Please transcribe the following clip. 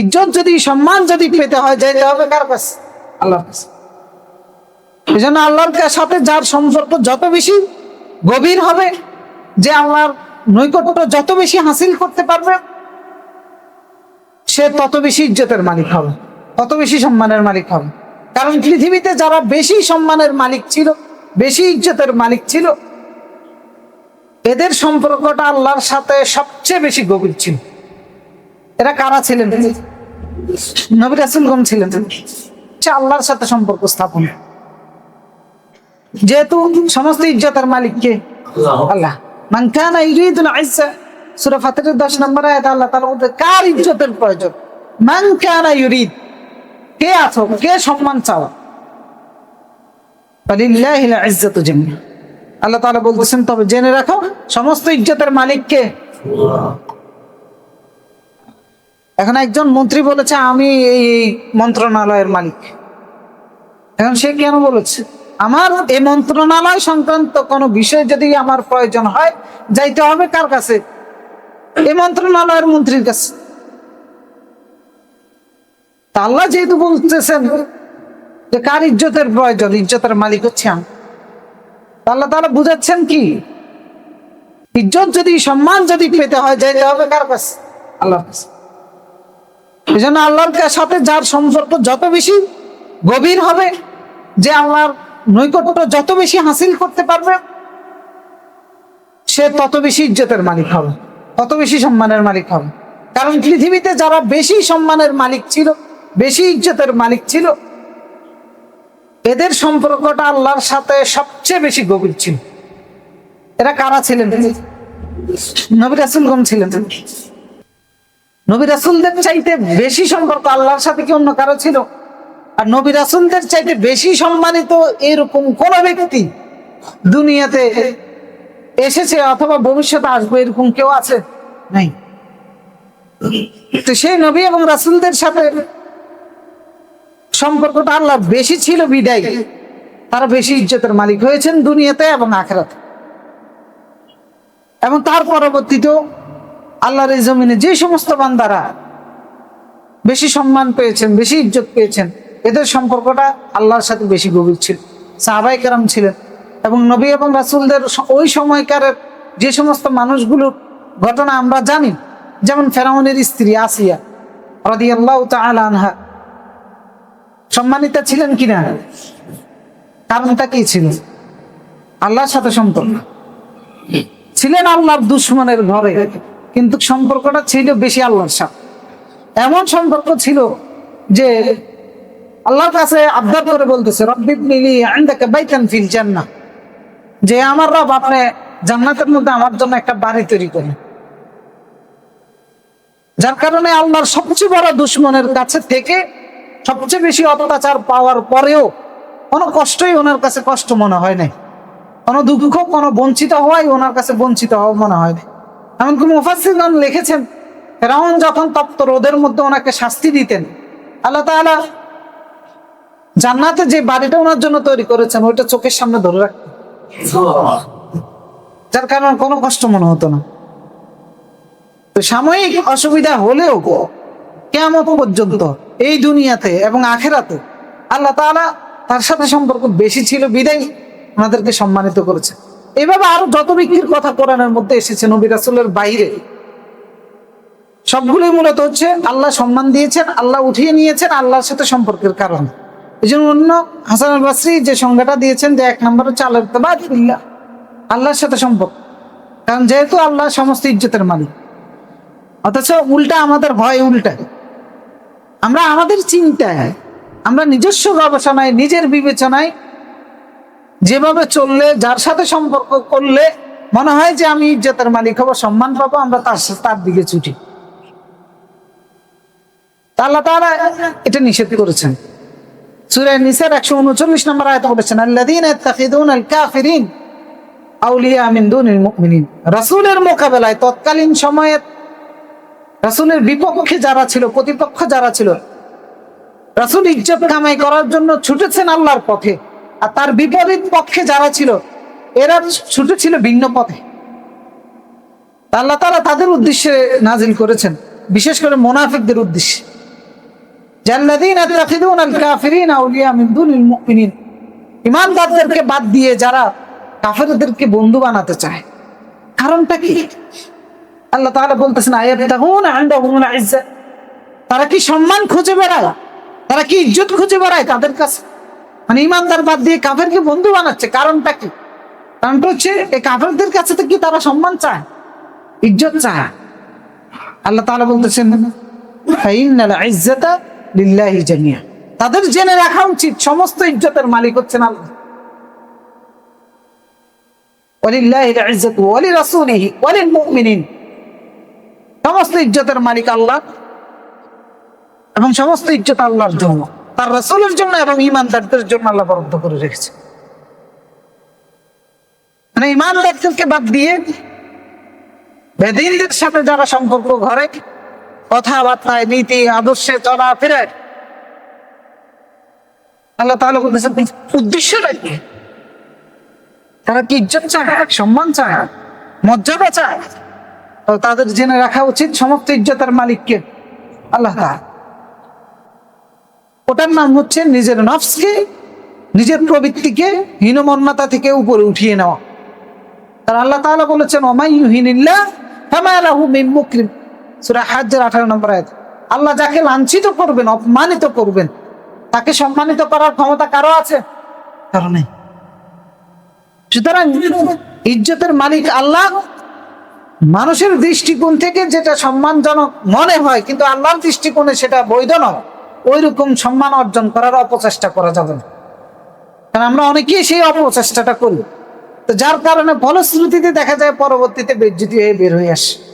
ইজ্জত যদি, সম্মান যদি পেতে হয়, যাইতে হবে কার কাছে? আল্লাহর কাছে। এই জন্য আল্লাহর সাথে যার সম্পর্ক যত বেশি গভীর হবে, যে আল্লাহর নৈকট্য যত বেশি হাসিল করতে পারবে, সে তত বেশি ইজ্জতের মালিক হবে, তত বেশি সম্মানের মালিক হবে। কারণ পৃথিবীতে যারা বেশি সম্মানের মালিক ছিল, বেশি ইজ্জতের মালিক ছিল, এদের সম্পর্কটা আল্লাহর সাথে সবচেয়ে বেশি গভীর ছিল। এরা কারা ছিলেন? নবী রাসুলগম ছিলেন। সে আল্লাহর সাথে সম্পর্ক স্থাপন। যেহেতু সমস্ত ইজ্জতের মালিক কে আল্লাহ। কানা ইউরিদুল ইজ্জা ফাতিরের 10 নম্বর আয়াত আল্লাহ তাআলা বলতে কার ইজ্জতের প্রয়োজন? ইউরিদ কে আছো? কে সম্মান চাও ফালিল্লাহিল ইজ্জাতু জামিয়া আল্লাহ তাআলা বলতেছেন তবে জেনে রাখো সমস্ত ইজ্জতের মালিক কে এখন একজন মন্ত্রী বলেছে, আমি এই মন্ত্রণালয়ের মালিক। এখন সে কেন বলেছে? আমার এই মন্ত্রণালয় সংক্রান্ত কোনো বিষয় যদি আমার প্রয়োজন হয়, যাইতে হবে কার কাছে? এই মন্ত্রণালয়ের মন্ত্রীর কাছে। আল্লাহ যেহেতু বলতেছেন যে, কার ইজ্জতের প্রয়োজন? ইজ্জতের মালিক হচ্ছে আমি। আল্লাহ তারা বুঝাচ্ছেন কি? ইজ্জত যদি, সম্মান যদি পেতে হয়, যাইতে হবে কার কাছে? আল্লাহর কাছে। এই জন্য আল্লাহর সাথে যার সম্পর্ক যত বেশি গভীর হবে, যে আল্লাহর নৈকট্য যত বেশি হাসিল করতে পারবে, সে তত বেশি ইজ্জতের মালিক হবে, তত বেশি সম্মানের মালিক হবে। কারণ পৃথিবীতে যারা বেশি সম্মানের মালিক ছিল, বেশি ইজ্জতের মালিক ছিল, এদের সম্পর্কটা আল্লাহর সাথে সবচেয়ে বেশি গভীর ছিল। এরা কারা ছিলেন? নবী রাসুলগম ছিলেন। নবী রাসুলদের চাইতে বেশি সম্পর্ক আল্লাহর সাথে কি অন্য কারও ছিল? আর নবী রাসুলদের চাইতে বেশি সম্মানিত এরকম কোন ব্যক্তি দুনিয়াতে এসেছে অথবা ভবিষ্যতে আসবে এরকম কেউ আছে? নাই। তো সেই নবী এবং রাসুলদের সাথে সম্পর্কটা আল্লাহ বেশি ছিল বিদায়। তারা বেশি ইজ্জতের মালিক হয়েছেন দুনিয়াতে এবং আখেরাতে। এবং তার পরবর্তীতেও আল্লাহর এই জমিনে যে সমস্ত বান্দারা বেশি সম্মান পেয়েছেন, বেশি ইজ্জত পেয়েছেন, এদের সম্পর্কটা আল্লাহর সাথে বেশি গভীর ছিল। সাহাবাই কেরাম ছিলেন এবং নবী এবং রাসুলদের ওই সময়কার যে সমস্ত মানুষগুলোর ঘটনা আমরা জানি, যেমন ফেরাউনের স্ত্রী আসিয়া রদি আল্লাহ আনহা সম্মানিতা ছিলেন কিনা? কারণটা কি ছিল? আল্লাহর সাথে সম্পর্ক। ছিলেন আল্লাহর দুশ্মনের ঘরে। কিন্তু সম্পর্কটা ছিল বেশি আল্লাহর সাথে। এমন সম্পর্ক ছিল যে আল্লাহর কাছে আবদার করে বলতেছে ফিল জান্নাহ। যে আমার রব আপনি জান্নাতের মধ্যে আমার জন্য একটা বাড়ি তৈরি করেন। যার কারণে আল্লাহর সবচেয়ে বড় দুশ্মনের কাছে থেকে সবচেয়ে বেশি অত্যাচার পাওয়ার পরেও কোনো কষ্টই ওনার কাছে কষ্ট মনে হয় নাই। কোনো দুঃখ, কোনো বঞ্চিত হওয়াই ওনার কাছে বঞ্চিত হওয়া মনে হয় না এমনকি মুফাসিরগণ লিখেছেন ফেরাউন যখন তপ্ত রোদের মধ্যে ওনাকে শাস্তি দিতেন আল্লাহ তাআলা জান্নাতে যে বাড়িটা ওনার জন্য তৈরি করেছেন ওইটা চোখের সামনে ধরে রাখতেন। যার কারণে কোনো কষ্ট মনে হতো না। তো সাময়িক অসুবিধা হলেও কেমন পর্যন্ত এই দুনিয়াতে এবং আখেরাতে আল্লাহ তাআলা তার সাথে সম্পর্ক বেশি ছিল বিদায় ওনাদেরকে সম্মানিত করেছে এভাবে আরও যত ব্যক্তির কথা কোরআনের মধ্যে এসেছে নবী রাসূলের বাইরে, সবগুলোই মূলত হচ্ছে আল্লাহ সম্মান দিয়েছেন, আল্লাহ উঠিয়ে নিয়েছেন, আল্লাহর সাথে সম্পর্কের কারণে। এই জন্য অন্য হাসান আল যে সংজ্ঞাটা দিয়েছেন যে এক নম্বর হচ্ছে আল্লাহ ইল্লাহ আল্লাহর সাথে সম্পর্ক। কারণ যেহেতু আল্লাহ সমস্ত ইজ্জতের মালিক, অথচ উল্টা আমাদের ভয় উল্টা আমরা আমাদের চিন্তায়, আমরা নিজস্ব গবেষণায়, নিজের বিবেচনায় যেভাবে চললে, যার সাথে সম্পর্ক করলে মনে হয় যে আমি ইজ্জতের মালিক হব, সম্মান পাবো, আমরা তার তার দিকে ছুটি। তা আল্লাহ তাআলা এটা নিষেধ করেছেন। নিসার 139 নম্বর আউলিয়া মোকাবেলায় তৎকালীন সময়ে রাসূলের বিপক্ষে যারা ছিল, প্রতিপক্ষ যারা ছিল করার জন্য ছুটেছেন আল্লাহর পথে। আর তার বিপরীত পক্ষে যারা ছিল, এরা ছুটেছিল ভিন্ন পথে। আল্লাহ তাআলা তাদের উদ্দেশ্যে নাজিল করেছেন, বিশেষ করে মোনাফিকদের উদ্দেশ্যে। বাদ দিয়ে যারা কাফেরদেরকে বন্ধু বানাতে চায়, কারণটা কি? আল্লাহ তাআলা বলতেছেন তারা কি সম্মান খুঁজে বেড়ায়? তারা কি ইজ্জত খুঁজে বেড়ায় তাদের কাছে? মানে ইমানদার বাদ দিয়ে কাফেরকে বন্ধু বানাচ্ছে। কারণটা কি? কারণটা হচ্ছে, এই কাফেরদের কাছে তো কি তারা সম্মান চায়? ইজ্জত চায়? আল্লাহ তাআলা বলতেছেন লিল্লাহি জামিয়া তাদের জেনে রাখা উচিত, সমস্ত ইজ্জতের মালিক হচ্ছেন আল্লাহ। সমস্ত ইজ্জতের মালিক আল্লাহ এবং সমস্ত ইজ্জত আল্লাহর জন্য। তার রাসূলের জন্য এবং ঈমানদারদের জন্য আল্লাহ বরাদ্দ করে রেখেছে। মানে ঈমানদারদেরকে বাদ দিয়ে বেদিনদের সাথে যারা সম্পর্ক ঘরে কথাবার্তায়, নীতি, আদর্শে চলা ফিরে আল্লাহ তাহলে বলতেছেন, উদ্দেশ্যটা কি? তারা কি ইজ্জত চায়, সম্মান চায়, মর্যাদা চায়? তাদের জেনে রাখা উচিত সমস্ত ইজ্জতের মালিককে আল্লাহ তাআলা। ওটার নাম হচ্ছে নিজের নফসকে, নিজের প্রবৃত্তিকে হীনমন্যতা থেকে উপরে উঠিয়ে নেওয়া। আর আল্লাহ তাআলা বলেছেন ওমাইয়ুহিনিল্লাহ ফামা লাহু মুকরিম। সূরা হাজ্জের 18 নম্বর আয়াত। আল্লাহ যাকে লাঞ্ছিত করবেন, অপমানিত করবেন, তাকে সম্মানিত করার ক্ষমতা কারও আছে? কারও নেই। সুতরাং ইজ্জতের মালিক আল্লাহ। মানুষের দৃষ্টিকোণ থেকে যেটা সম্মানজনক মনে হয়, কিন্তু আল্লাহর দৃষ্টিকোণে সেটা বৈধ নয়। ওই রকম সম্মান অর্জন করার অপচেষ্টা করা যাবে না। কারণ আমরা অনেকেই সেই অপচেষ্টাটা করি। তো যার কারণে ফলশ্রুতিতে দেখা যায় পরবর্তীতে বেজ্জিতি হয়ে বের হয়ে আসে।